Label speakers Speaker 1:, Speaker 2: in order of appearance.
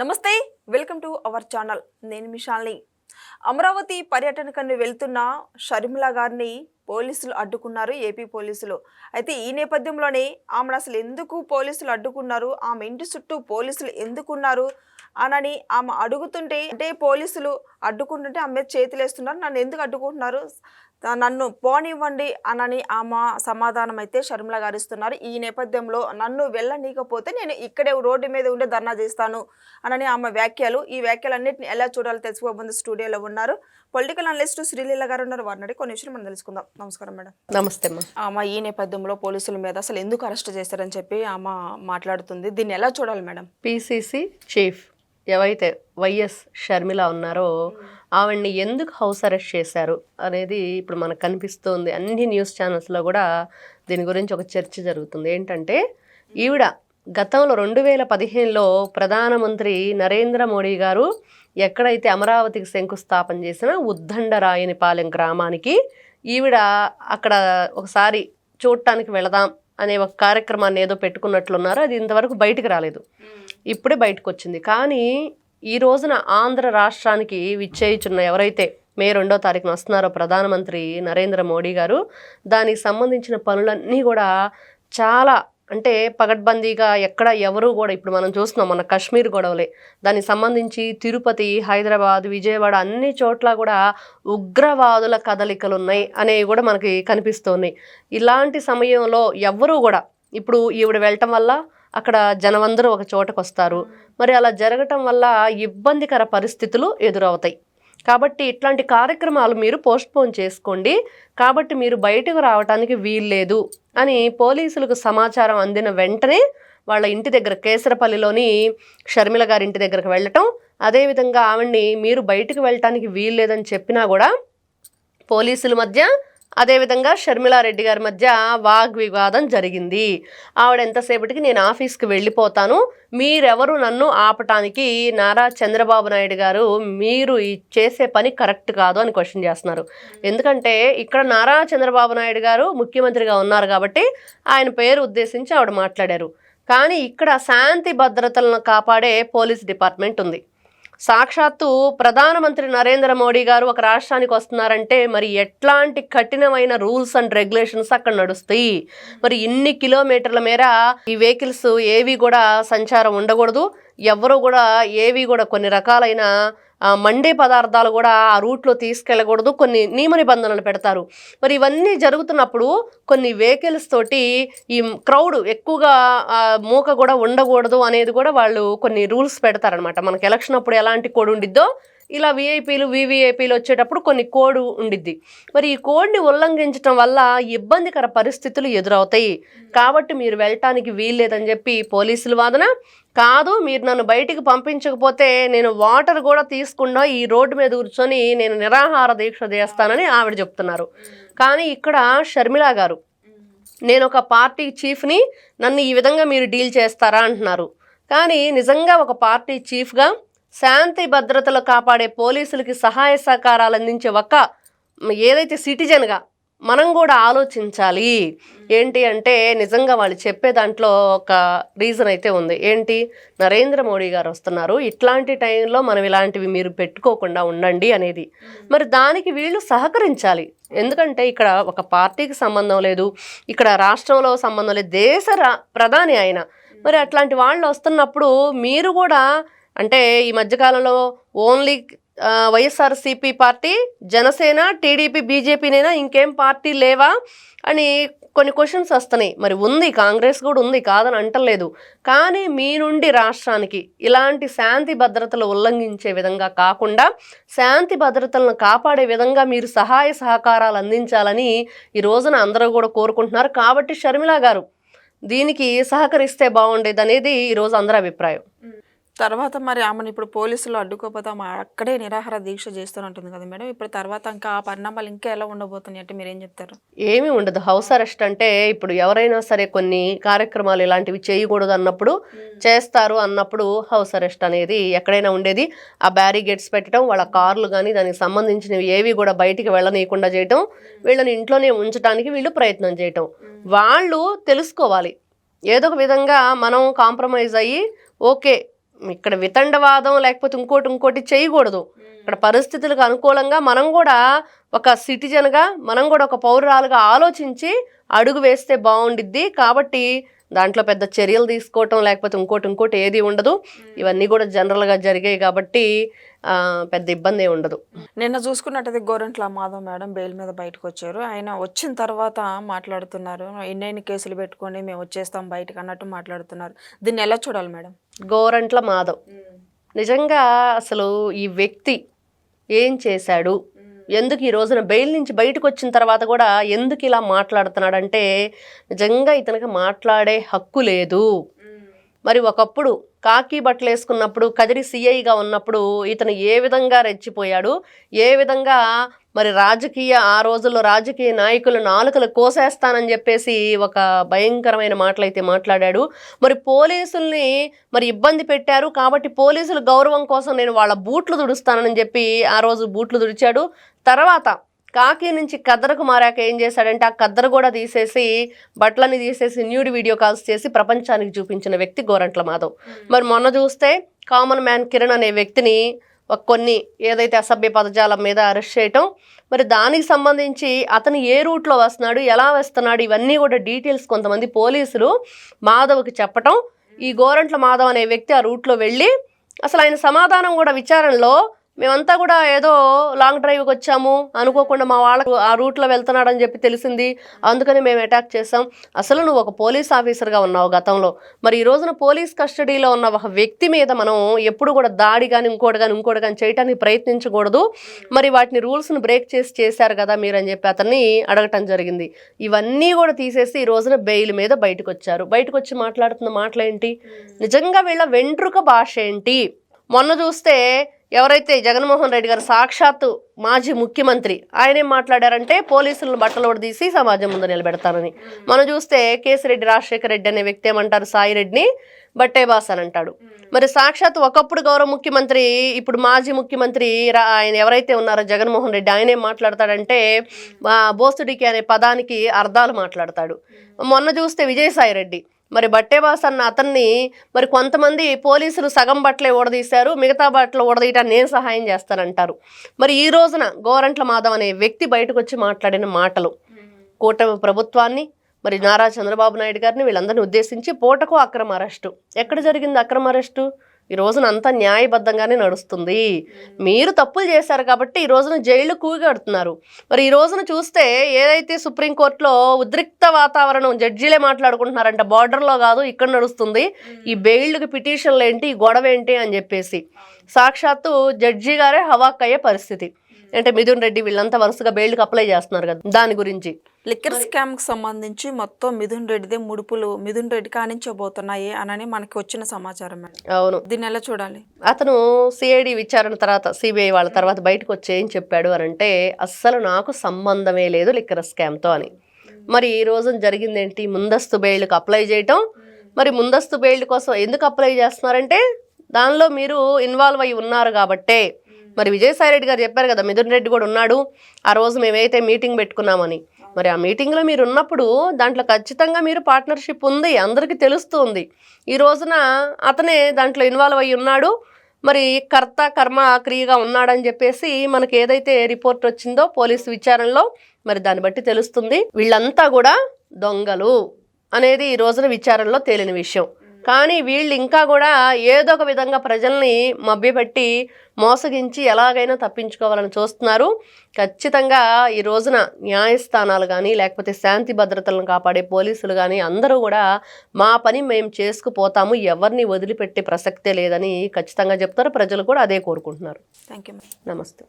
Speaker 1: నమస్తే welcome to our channel. నేను మిషాల్ని అమరావతి పర్యటనకని వెళ్తున్న షర్మిల గారిని పోలీసులు అడ్డుకున్నారు ఏపీ పోలీసులు. అయితే ఈ నేపథ్యంలోనే ఆమెను అసలు ఎందుకు పోలీసులు అడ్డుకున్నారు ఆమె ఇంటి చుట్టూ పోలీసులు ఎందుకున్నారు అనని ఆమె అడుగుతుంటే అంటే పోలీసులు అడ్డుకుంటుంటే ఆమె చేతులేస్తున్నారు. నన్ను ఎందుకు అడ్డుకుంటున్నారు? నన్ను పోనివ్వండి అనని ఆమె సమాధానం అయితే షర్మిల గారు ఇస్తున్నారు. ఈ నేపథ్యంలో నన్ను వెళ్ళనీకపోతే నేను ఇక్కడే రోడ్డు మీద ఉండే ధర్నా చేస్తాను అనని ఆమె వ్యాఖ్యలు. ఈ వ్యాఖ్యలన్నింటిని ఎలా చూడాలో తెలుసుకోబోతుంది స్టూడియోలో ఉన్నారు. పొలిటికల్ అనలిస్ట్ శ్రీలీల గారు ఉన్నారు. వారిని అడిగి కొన్ని విషయాలు మనం తెలుసుకుందాం. నమస్కారం మేడం.
Speaker 2: నమస్తే
Speaker 1: ఆమె ఈ నేపథ్యంలో పోలీసుల మీద అసలు ఎందుకు అరెస్ట్ చేశారని చెప్పి ఆమె మాట్లాడుతుంది. దీన్ని ఎలా చూడాలి మేడం?
Speaker 2: పిసిసి చీఫ్ ఎవరైతే వైఎస్ షర్మిల ఉన్నారో ఆవిడ్ని ఎందుకు హౌస్ అరెస్ట్ చేశారు అనేది ఇప్పుడు మనకు కనిపిస్తుంది. అన్ని న్యూస్ ఛానల్స్లో కూడా దీని గురించి ఒక చర్చ జరుగుతుంది. ఏంటంటే ఈవిడ గతంలో రెండు వేల పదిహేనులో ప్రధానమంత్రి నరేంద్ర మోడీ గారు ఎక్కడైతే అమరావతికి శంకుస్థాపన చేసిన ఉద్దండరాయనిపాలెం గ్రామానికి ఈవిడ అక్కడ ఒకసారి చూడటానికి వెళదాం అనే ఒక కార్యక్రమాన్ని ఏదో పెట్టుకున్నట్లున్నారు. అది ఇంతవరకు బయటికి రాలేదు. ఇప్పుడే బయటకు వచ్చింది కానీ ఈ రోజున ఆంధ్ర రాష్ట్రానికి విచ్చేయిచున్న ఎవరైతే మే రెండో తారీఖున వస్తున్నారో ప్రధానమంత్రి నరేంద్ర మోడీ గారు దానికి సంబంధించిన పనులన్నీ కూడా చాలా అంటే పగడ్బందీగా ఎక్కడ ఎవరు కూడా ఇప్పుడు మనం చూస్తున్నాం మన కాశ్మీర్ గొడవలే. దానికి సంబంధించి తిరుపతి హైదరాబాద్ విజయవాడ అన్ని చోట్ల కూడా ఉగ్రవాదుల కదలికలు ఉన్నాయి అనేవి కూడా మనకి కనిపిస్తున్నాయి ఇలాంటి సమయంలో ఎవ్వరూ కూడా ఇప్పుడు ఈవిడ వెళ్ళటం వల్ల అక్కడ జనమందరూ ఒక చోటకు వస్తారు మరి అలా జరగటం వల్ల ఇబ్బందికర పరిస్థితులు ఎదురవుతాయి. కాబట్టి ఇట్లాంటి కార్యక్రమాలు మీరు పోస్ట్పోన్ చేసుకోండి. కాబట్టి మీరు బయటకు రావడానికి వీల్లేదు అని పోలీసులకు సమాచారం అందిన వెంటనే వాళ్ళ ఇంటి దగ్గర కేసరపల్లిలోని షర్మిల గారి ఇంటి దగ్గరకు వెళ్ళటం. అదేవిధంగా ఆవిడ్ని మీరు బయటకు వెళ్ళటానికి వీల్లేదని చెప్పినా కూడా పోలీసుల మధ్య అదేవిధంగా షర్మిలారెడ్డి గారి మధ్య వాగ్వివాదం జరిగింది. ఆవిడ ఎంతసేపటికి నేను ఆఫీస్కి వెళ్ళిపోతాను. మీరెవరు నన్ను ఆపటానికి నారా చంద్రబాబు నాయుడు గారు మీరు చేసే పని కరెక్ట్ కాదు అని క్వశ్చన్ చేస్తున్నారు. ఎందుకంటే ఇక్కడ నారా చంద్రబాబు నాయుడు గారు ముఖ్యమంత్రిగా ఉన్నారు కాబట్టి ఆయన పేరు ఉద్దేశించి ఆవిడ మాట్లాడారు. కానీ ఇక్కడ శాంతి భద్రతలను కాపాడే పోలీస్ డిపార్ట్మెంట్ ఉంది. సాక్షాత్తు ప్రధానమంత్రి నరేంద్ర మోడీ గారు ఒక రాష్ట్రానికి వస్తున్నారంటే మరి ఎట్లాంటి కఠినమైన రూల్స్ అండ్ రెగ్యులేషన్స్ అక్కడ నడుస్తాయి? మరి ఇన్ని కిలోమీటర్ల మేర ఈ వెహికల్స్ ఏవి కూడా సంచారం ఉండకూడదు. ఎవరు కూడా ఏవి కూడా కొన్ని రకాలైన మండే పదార్థాలు కూడా ఆ రూట్లో తీసుకెళ్ళకూడదు కొన్ని నియమ నిబంధనలు పెడతారు. మరి ఇవన్నీ జరుగుతున్నప్పుడు కొన్ని వెహికల్స్ తోటి ఈ క్రౌడ్ ఎక్కువగా మూక కూడా ఉండకూడదు అనేది కూడా వాళ్ళు కొన్ని రూల్స్ పెడతారనమాట మనకి ఎలక్షన్ అప్పుడు ఎలాంటి కోడ్ ఉండిద్దో ఇలా విఐపీలు వివిఐపీలు వచ్చేటప్పుడు కొన్ని కోడ్ ఉండిద్ది. మరి ఈ కోడ్ని ఉల్లంఘించడం వల్ల ఇబ్బందికర పరిస్థితులు ఎదురవుతాయి. కాబట్టి మీరు వెళ్ళటానికి వీల్లేదని చెప్పి పోలీసుల వాదన. కాదు మీరు నన్ను బయటికి పంపించకపోతే నేను వాటర్ కూడా తీసుకుండా ఈ రోడ్డు మీద కూర్చొని నేను నిరాహార దీక్ష చేస్తానని ఆవిడ చెప్తున్నారు. కానీ ఇక్కడ షర్మిల గారు నేను ఒక పార్టీ చీఫ్ని నన్ను ఈ విధంగా మీరు డీల్ చేస్తారా అంటున్నారు. కానీ నిజంగా ఒక పార్టీ చీఫ్గా శాంతి భద్రతలు కాపాడే పోలీసులకి సహాయ సహకారాలు అందించే ఒక ఏదైతే సిటిజన్గా మనం కూడా ఆలోచించాలి. ఏంటి అంటే నిజంగా వాళ్ళు చెప్పే దాంట్లో ఒక రీజన్ అయితే ఉంది. ఏంటి? నరేంద్ర మోడీ గారు వస్తున్నారు. ఇట్లాంటి టైంలో మనం ఇలాంటివి మీరు పెట్టుకోకుండా ఉండండి అనేది. మరి దానికి వీళ్ళు సహకరించాలి. ఎందుకంటే ఇక్కడ ఒక పార్టీకి సంబంధం లేదు. ఇక్కడ రాష్ట్రంలో సంబంధం లేదు. దేశ రా- ప్రధాని ఆయన మరి అట్లాంటి వాళ్ళు వస్తున్నప్పుడు మీరు కూడా అంటే ఈ మధ్యకాలంలో only YSRCP party Janasena TDP బీజేపీనైనా ఇంకేం పార్టీ లేవా అని కొన్ని క్వశ్చన్స్ వస్తున్నాయి. మరి ఉంది కాంగ్రెస్ కూడా ఉంది కాదని అంటలేదు. కానీ మీ నుండి రాష్ట్రానికి ఇలాంటి శాంతి భద్రతలు ఉల్లంఘించే విధంగా కాకుండా శాంతి భద్రతలను కాపాడే విధంగా మీరు సహాయ సహకారాలు అందించాలని ఈ రోజున అందరూ కూడా కోరుకుంటున్నారు. కాబట్టి షర్మిల గారు దీనికి సహకరిస్తే బాగుండేది అనేది ఈరోజు అందరి అభిప్రాయం.
Speaker 1: తర్వాత మరి ఆమెను ఇప్పుడు పోలీసులు అడ్డుకోకపోతే ఆమె అక్కడే నిరాహార దీక్ష చేస్తూనే కదా మేడం. ఇప్పుడు తర్వాత ఇంకా ఆ పరిణామాలు ఇంకా ఎలా ఉండబోతున్నాయి అంటే మీరు ఏం చెప్తారు?
Speaker 2: ఏమీ ఉండదు. హౌస్ అరెస్ట్ అంటే ఇప్పుడు ఎవరైనా సరే కొన్ని కార్యక్రమాలు ఇలాంటివి చేయకూడదు అన్నప్పుడు చేస్తారు అన్నప్పుడు హౌస్ అరెస్ట్ అనేది ఎక్కడైనా ఉండేది. ఆ బ్యారిగేట్స్ పెట్టడం వాళ్ళ కార్లు కానీ దానికి సంబంధించినవి ఏవి కూడా బయటికి వెళ్ళనీయకుండా చేయటం వీళ్ళని ఇంట్లోనే ఉంచడానికి వీళ్ళు ప్రయత్నం చేయటం. వాళ్ళు తెలుసుకోవాలి. ఏదో ఒక విధంగా మనం కాంప్రమైజ్ అయ్యి ఓకే ఇక్కడ వితండవాదం లేకపోతే ఇంకోటి ఇంకోటి చేయకూడదు. ఇక్కడ పరిస్థితులకు అనుకూలంగా మనం కూడా ఒక సిటిజన్గా మనం కూడా ఒక పౌరురాలుగా ఆలోచించి అడుగు వేస్తే బాగుండిద్ది. కాబట్టి దాంట్లో పెద్ద చర్యలు తీసుకోవటం లేకపోతే ఇంకోటి ఇంకోటి ఏది ఉండదు. ఇవన్నీ కూడా జనరల్గా జరిగాయి కాబట్టి పెద్ద ఇబ్బంది ఉండదు.
Speaker 1: నిన్న చూసుకున్నట్టయితే గోరంట్ల మాధవ్ మేడం బెయిల్ మీద బయటకు వచ్చారు. ఆయన వచ్చిన తర్వాత మాట్లాడుతున్నారు. ఎన్నెన్ని కేసులు పెట్టుకొని మేము వచ్చేస్తాం బయటకు అన్నట్టు మాట్లాడుతున్నారు. దీన్ని ఎలా చూడాలి మేడం?
Speaker 2: గోరంట్ల మాధవ్. నిజంగా అసలు ఈ వ్యక్తి ఏం చేశాడు? ఎందుకు ఈ రోజున బెయిల్ నుంచి బయటకు వచ్చిన తర్వాత కూడా ఎందుకు ఇలా మాట్లాడుతున్నాడంటే నిజంగా ఇతనికి మాట్లాడే హక్కు లేదు. మరి ఒకప్పుడు కాకి బట్టలు వేసుకున్నప్పుడు కదిరి సిఐగా ఉన్నప్పుడు ఇతను ఏ విధంగా రెచ్చిపోయాడు? ఏ విధంగా మరి రాజకీయ ఆ రోజుల్లో రాజకీయ నాయకులు నాలుకలు కోసేస్తానని చెప్పేసి ఒక భయంకరమైన మాటలైతే మాట్లాడాడు. మరి పోలీసుల్ని మరి ఇబ్బంది పెట్టారు కాబట్టి పోలీసుల గౌరవం కోసం నేను వాళ్ళ బూట్లు తుడుస్తానని చెప్పి ఆ రోజు బూట్లు తుడిచాడు. తర్వాత కాకి నుంచి కద్దరకు మారాక ఏం చేశాడంటే ఆ కద్దరు కూడా తీసేసి బట్టలని తీసేసి న్యూడ్ వీడియో కాల్స్ చేసి ప్రపంచానికి చూపించిన వ్యక్తి గోరంట్ల మాధవ్. మరి మొన్న చూస్తే కామన్ మ్యాన్ కిరణ్ అనే వ్యక్తిని కొన్ని ఏదైతే అసభ్య పదజాలం మీద అరెస్ట్ చేయటం మరి దానికి సంబంధించి అతను ఏ రూట్లో వస్తున్నాడు ఎలా వస్తున్నాడు ఇవన్నీ కూడా డీటెయిల్స్ కొంతమంది పోలీసులు మాధవ్కి చెప్పటం. ఈ గోరంట్ల మాధవ్ అనే వ్యక్తి ఆ రూట్లో వెళ్ళి అసలు ఆయన సమాధానం కూడా విచారణలో మేమంతా కూడా ఏదో లాంగ్ డ్రైవ్కి వచ్చాము. అనుకోకుండా మా వాళ్ళకు ఆ రూట్లో వెళ్తున్నాడని చెప్పి తెలిసింది. అందుకని మేము అటాక్ చేసాం అసలు నువ్వు ఒక పోలీస్ ఆఫీసర్గా ఉన్నావు గతంలో. మరి ఈ రోజున పోలీస్ కస్టడీలో ఉన్న ఒక వ్యక్తి మీద మనం ఎప్పుడు కూడా దాడి కానీ ఇంకోటి కానీ ఇంకోటి కానీ చేయటానికి ప్రయత్నించకూడదు. మరి వాటిని రూల్స్ను బ్రేక్ చేసి చేశారు కదా మీరు అని చెప్పి అతన్ని అడగటం జరిగింది. ఇవన్నీ కూడా తీసేసి ఈ రోజున బెయిల్ మీద బయటకు వచ్చారు బయటకు వచ్చి మాట్లాడుతున్న మాటలేంటి? నిజంగా వీళ్ళ వెంట్రుక భాష ఏంటి? మొన్న చూస్తే ఎవరైతే జగన్మోహన్ రెడ్డి గారు సాక్షాత్తు మాజీ ముఖ్యమంత్రి ఆయనే మాట్లాడారంటే పోలీసులను బట్టలు తీసి సమాజం ముందు నిలబెడతానని. మనం చూస్తే కేసిరెడ్డి రాజశేఖర రెడ్డి అనే వ్యక్తి ఏమంటారు? సాయి రెడ్డిని బట్టే బాస్ అని అంటాడు. మరి సాక్షాత్ ఒకప్పుడు గౌరవ ముఖ్యమంత్రి ఇప్పుడు మాజీ ముఖ్యమంత్రి ఆయన ఎవరైతే ఉన్నారో జగన్మోహన్ రెడ్డి ఆయనే మాట్లాడతాడంటే బోసుడికి అనే పదానికి అర్థాలు మాట్లాడతాడు. మొన్న చూస్తే విజయసాయి రెడ్డి మరి బట్టేబాస్ అన్న అతన్ని మరి కొంతమంది పోలీసులు సగం బట్టలే ఊడదీశారు మిగతా బట్టలు ఊడదీయటాన్ని నేను సహాయం చేస్తానంటారు. మరి ఈ రోజున గోరంట్ల మాధవ్ అనే వ్యక్తి బయటకు వచ్చి మాట్లాడిన మాటలు కూటమి ప్రభుత్వాన్ని మరి నారా చంద్రబాబు నాయుడు గారిని వీళ్ళందరినీ ఉద్దేశించి పూటకు అక్రమ అరెస్టు. ఎక్కడ జరిగింది అక్రమ అరెస్టు? ఈ రోజున అంతా న్యాయబద్ధంగానే నడుస్తుంది. మీరు తప్పులు చేశారు కాబట్టి ఈ రోజున జైలు కూగడుతున్నారు మరి ఈ రోజున చూస్తే ఏదైతే సుప్రీంకోర్టులో ఉద్రిక్త వాతావరణం జడ్జీలే మాట్లాడుకుంటున్నారంట బార్డర్లో కాదు ఇక్కడ నడుస్తుంది. ఈ బెయిల్కి పిటిషన్లు ఏంటి ఈ గొడవ ఏంటి అని చెప్పేసి. సాక్షాత్తు జడ్జి గారే హవాక్ అయ్యే పరిస్థితి. అంటే మిథున్ రెడ్డి వీళ్ళంతా వరుసగా బెయిల్కి అప్లై చేస్తున్నారు కదా దాని గురించి.
Speaker 1: లిక్కర్ స్కామ్కి సంబంధించి మొత్తం మిథున్ రెడ్డిదే ముడుపులు మిథున్ రెడ్డి కానించబోతున్నాయి అనని మనకి వచ్చిన సమాచారం
Speaker 2: అవును.
Speaker 1: దీన్ని ఎలా చూడాలి?
Speaker 2: అతను సిఐడి విచారణ తర్వాత సిబిఐ వాళ్ళ తర్వాత బయటకు వచ్చి ఏం చెప్పాడు అని అంటే అస్సలు నాకు సంబంధమే లేదు లిక్కర్ స్కామ్తో అని. మరి ఈ రోజున జరిగింది ఏంటి ముందస్తు బెయిల్కి అప్లై చేయటం. మరి ముందస్తు బెయిల్ కోసం ఎందుకు అప్లై చేస్తున్నారంటే దానిలో మీరు ఇన్వాల్వ్ అయి ఉన్నారు కాబట్టే మరి విజయసాయి రెడ్డి గారు చెప్పారు కదా మిథున్ రెడ్డి కూడా ఉన్నాడు ఆ రోజు మేమైతే మీటింగ్ పెట్టుకున్నామని. మరి ఆ మీటింగ్లో మీరు ఉన్నప్పుడు దాంట్లో ఖచ్చితంగా మీరు పార్ట్నర్షిప్ ఉంది అందరికీ తెలుస్తుంది. ఈ రోజున అతనే దాంట్లో ఇన్వాల్వ్ అయి ఉన్నాడు మరి కర్త కర్మ క్రియగా ఉన్నాడని చెప్పేసి మనకి ఏదైతే రిపోర్ట్ వచ్చిందో పోలీసు విచారణలో మరి దాన్ని బట్టి తెలుస్తుంది. వీళ్ళంతా కూడా దొంగలు అనేది ఈ రోజున విచారణలో తేలిన విషయం. కానీ వీళ్ళు ఇంకా కూడా ఏదో ఒక విధంగా ప్రజల్ని మభ్యపెట్టి మోసగించి ఎలాగైనా తప్పించుకోవాలని చూస్తున్నారు. ఖచ్చితంగా ఈ రోజున న్యాయస్థానాలు కానీ లేకపోతే శాంతి భద్రతలను కాపాడే పోలీసులు కానీ అందరూ కూడా మా పని మేము చేసుకుపోతాము ఎవరిని వదిలిపెట్టే ప్రసక్తే లేదని ఖచ్చితంగా చెప్తారు. ప్రజలు కూడా అదే కోరుకుంటున్నారు.
Speaker 1: థ్యాంక్ యూ
Speaker 2: నమస్తే.